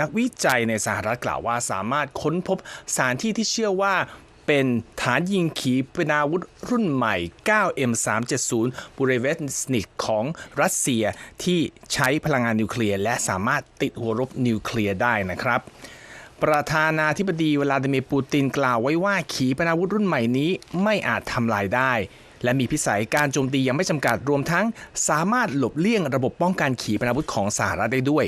นักวิจัยในสหรัฐกล่าวว่าสามารถค้นพบสถานที่ที่เชื่อว่าเป็นฐานยิงขีปนาวุธรุ่นใหม่ 9M370 บูเรเวสนิกของรัสเซียที่ใช้พลังงานนิวเคลียร์และสามารถติดหัวรบนิวเคลียร์ได้นะครับ ประธานาธิบดีวลาดิเมียร์ปูตินกล่าวไว้ว่าขีปนาวุธรุ่นใหม่นี้ไม่อาจทำลายได้ และมีพิสัยการโจมตียังไม่จำกัดรวมทั้ง สามารถหลบเลี่ยงระบบป้องกันขีปนาวุธของสหรัฐได้ด้วย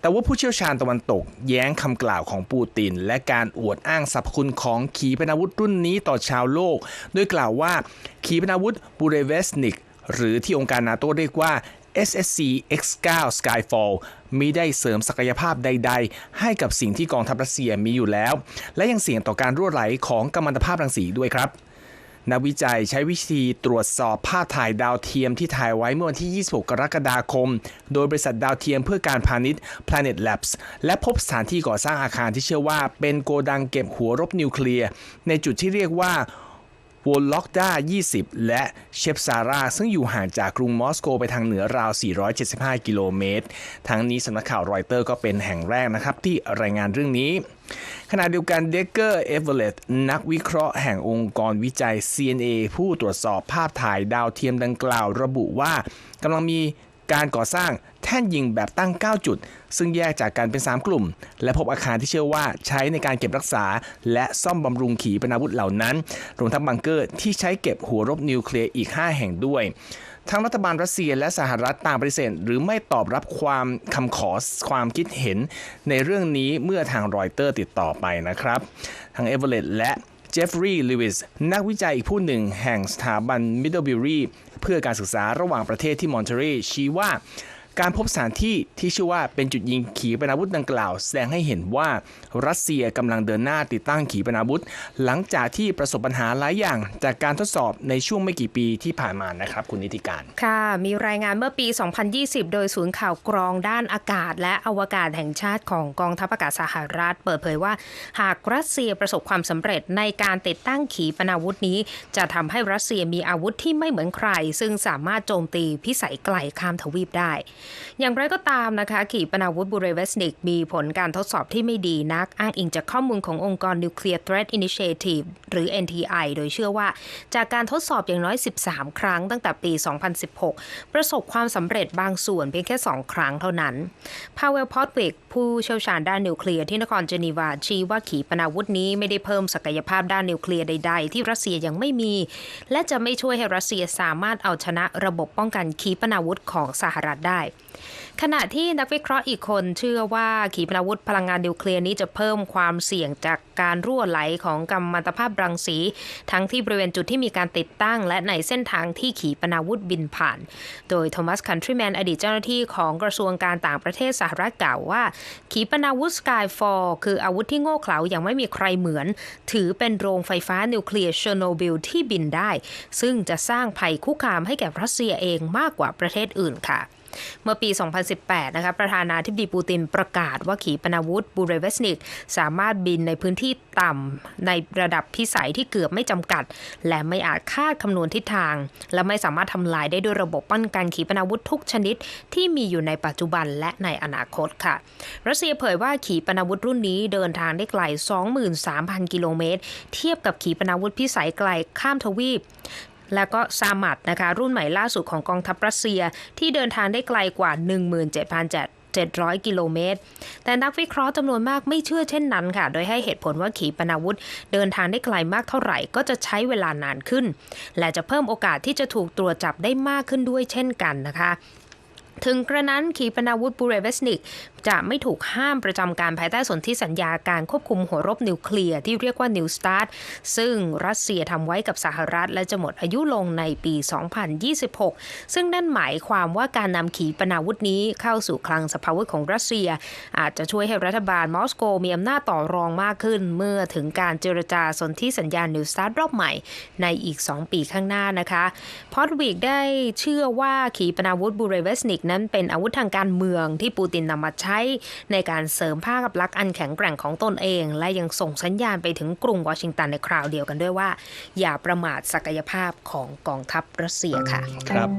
แต่ว่าผู้เชี่ยวชาญตะวันตก แย้งคำกล่าวของปูติน และการอวดอ้างสรรพคุณของขีปนาวุธรุ่นนี้ต่อชาวโลก โดยกล่าวว่าขีปนาวุธบูเรเวสนิกหรือที่องค์การนาโตเรียกว่า SSC X9 Skyfall มีได้เสริมศักยภาพใด ๆ ให้กับสิ่งที่กองทัพรัสเซียมีอยู่แล้ว และยังเสี่ยงต่อการรั่วไหลของกัมมันตภาพรังสีด้วยครับ นักวิจัยใช้วิธีตรวจสอบภาพถ่ายดาวเทียมที่ถ่ายไว้เมื่อวันที่ 26 กรกฎาคม โดยบริษัทดาวเทียมเพื่อการพาณิชย์ Planet Labs และพบสถานที่ก่อสร้างอาคารที่เชื่อว่าเป็นโกดังเก็บหัวรบนิวเคลียร์ในจุดที่เรียกว่าวอลล็อกด้า 20 และเชฟซาราซึ่งอยู่ห่างจากกรุงมอสโกไปทางเหนือราว 475 กิโลเมตร ทั้งนี้สำนักข่าวรอยเตอร์ก็เป็นแห่งแรกนะครับที่รายงานเรื่องนี้ ขณะเดียวกันเดกเกอร์เอเวอเลตนักวิเคราะห์แห่งองค์กรวิจัย CNA ผู้ตรวจสอบภาพถ่ายดาวเทียมดังกล่าวระบุว่ากำลังมีการก่อสร้าง แท่นยิงแบบตั้ง 9 จุด ซึ่งแยกจากกันเป็น 3 กลุ่ม และพบอาคารที่เชื่อว่าใช้ในการเก็บรักษา และซ่อมบำรุงขีปนาวุธเหล่านั้น รวมทั้งบังเกอร์ที่ใช้เก็บหัวรบนิวเคลียร์อีก 5 แห่งด้วยทั้งรัฐบาลรัสเซียและสหรัฐต่างปฏิเสธหรือไม่ตอบรับความคำขอความคิดเห็น ในเรื่องนี้เมื่อทางรอยเตอร์ติดต่อไปนะครับ ทางเอเวอเรตและเจฟฟรีย์ลิวิสนักวิจัยอีกผู้หนึ่งแห่งสถาบันมิดเดิลบิรีเพื่อการศึกษาระหว่างประเทศที่มอนเทเรชี้ว่า การพบสถานที่ที่ชื่อว่าเป็นจุดยิงขีปนาวุธดังกล่าว แสดงให้เห็นว่ารัสเซียกำลังเดินหน้าติดตั้งขีปนาวุธ หลังจากที่ประสบปัญหาหลายอย่าง จากการทดสอบในช่วงไม่กี่ปีที่ผ่านมานะครับ คุณนิติการ ค่ะ มีรายงานเมื่อปี 2020 โดยศูนย์ข่าวกรองด้านอากาศ และอวกาศแห่งชาติของกองทัพอากาศสหรัฐ เปิดเผยว่า หากรัสเซียประสบความสำเร็จในการติดตั้งขีปนาวุธนี้ จะทำให้รัสเซียมีอาวุธที่ไม่เหมือนใคร ซึ่งสามารถโจมตีพิสัยไกลข้ามทวีปได้อย่างไรก็ตามนะคะขีปนาวุธบูเรเวสนิกมีผลการทดสอบที่ไม่ดีนัก อ้างอิงจากข้อมูลขององค์กร Nuclear Threat Initiative หรือ NTI โดยเชื่อว่า จากการทดสอบอย่างน้อย 13 ครั้งตั้งแต่ปี 2016 ประสบความสำเร็จบางส่วนเพียงแค่ 2 ครั้งเท่านั้น พาเวลพอตวิกผู้เชี่ยวชาญด้านนิวเคลียร์ที่นครเจนีวาชี้ว่าขีปนาวุธนี้ไม่ได้เพิ่มศักยภาพด้านนิวเคลียร์ใด ๆ ที่รัสเซียยังไม่มี และจะไม่ช่วยให้รัสเซียสามารถเอาชนะระบบป้องกันขีปนาวุธของสหรัฐได้ขณะที่นักวิเคราะห์อีกคนเชื่อว่าขีปนาวุธพลังงานนิวเคลียร์นี้จะเพิ่มความเสี่ยงจากการรั่วไหลของกัมมันตภาพรังสี ทั้งที่บริเวณจุดที่มีการติดตั้ง และในเส้นทางที่ขีปนาวุธบินผ่าน โดยโทมัสคันทรีแมนอดีตเจ้าหน้าที่ของกระทรวงการต่างประเทศสหรัฐกล่าวว่า ขีปนาวุธสกายฟอลคืออาวุธที่โง่เขลาอย่างไม่มีใครเหมือน ถือเป็นโรงไฟฟ้านิวเคลียร์เชอร์โนบิลที่บินได้ ซึ่งจะสร้างภัยคุกคามให้แก่รัสเซียเองมากกว่าประเทศอื่นค่ะ เมื่อปี 2018 นะคะประธานาธิบดีปูตินประกาศว่าขีปนาวุธบูเรเวสนิก สามารถบินในพื้นที่ต่ำในระดับพิสัยที่เกือบไม่จำกัด และไม่อาจคาดคำนวณทิศทาง และไม่สามารถทำลายได้ด้วยระบบป้องกันขีปนาวุธทุกชนิดที่มีอยู่ในปัจจุบันและในอนาคตค่ะ รัสเซียเผยว่าขีปนาวุธรุ่นนี้เดินทางได้ไกล 23,000 กิโลเมตร เทียบกับขีปนาวุธพิสัยไกลข้ามทวีป แล้วก็ซามัดนะคะรุ่นใหม่ล่าสุดของกองทัพรัสเซียที่เดินทางได้ไกลกว่า 17,700 กิโลเมตร แต่นักวิเคราะห์จำนวนมากไม่เชื่อเช่นนั้นค่ะ โดยให้เหตุผลว่าขีปนาวุธ เดินทางได้ไกลมากเท่าไหร่ก็จะใช้เวลานานขึ้น และจะเพิ่มโอกาสที่จะถูกตรวจจับได้มากขึ้นด้วยเช่นกันนะคะถึงกระนั้นขีปนาวุธบูเรเวสนิก จะไม่ถูกห้ามประจำการภายใต้สนธิสัญญาการควบคุมหัวรบนิวเคลียร์ที่เรียกว่า New START ซึ่งรัสเซียทำไว้กับสหรัฐ และจะหมดอายุลงในปี 2026 ซึ่งนั่นหมายความว่าการนำขีปนาวุธนี้เข้าสู่คลังสภาวุธของรัสเซีย อาจจะช่วยให้รัฐบาลมอสโกมีอำนาจต่อรองมากขึ้น เมื่อถึงการเจรจาสนธิสัญญา New START รอบใหม่ในอีก 2 ปีข้างหน้านะคะพอตวิกได้เชื่อว่าขีปนาวุธบูเรเวสนิกนั้นเป็นอาวุธทางการเมืองที่ปูตินนำมาใช้ในการเสริมภาพลักษณ์อันแข็งแกร่งของตนเอง และยังส่งสัญญาณไปถึงกรุงวอชิงตันในคราวเดียวกันด้วยว่า อย่าประมาทศักยภาพของกองทัพรัสเซียค่ะ ครับ